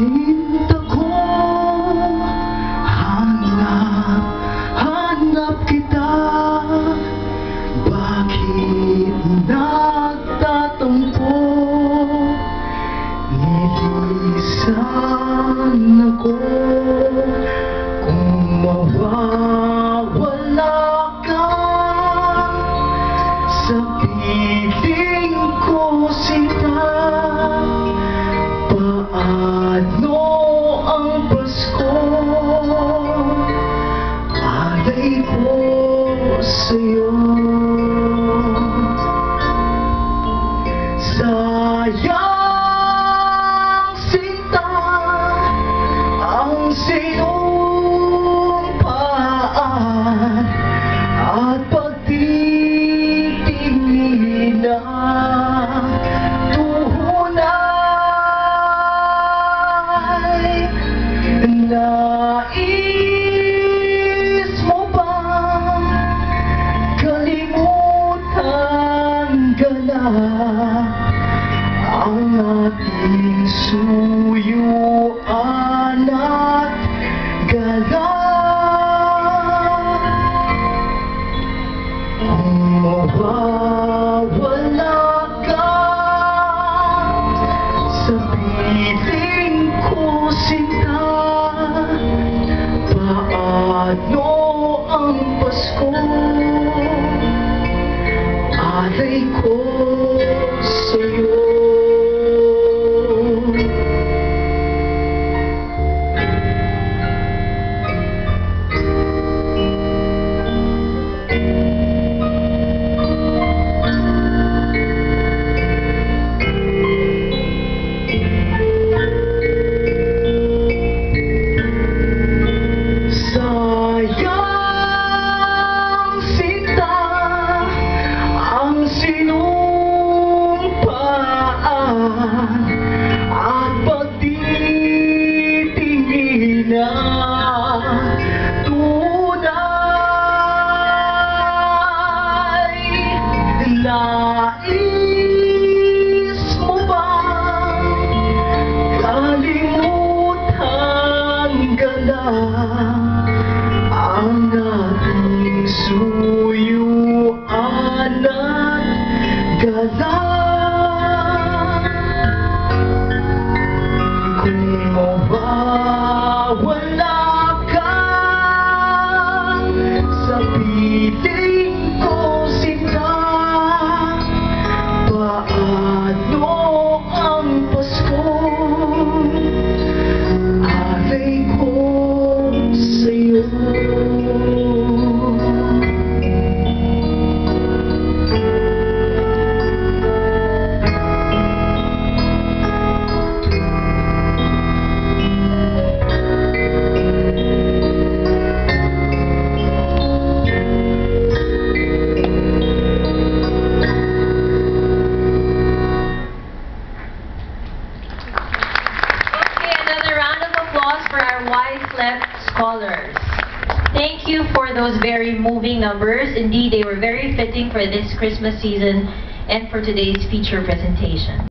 Sinta ko Hanap, hanap kita. Bakit nagtatampo? Nilisan ako They por na ang ating suyuan at gala kung mawawala rico ang ating suyuan at gala our scholars. Thank you for those very moving numbers. Indeed, they were very fitting for this Christmas season and for today's feature presentation.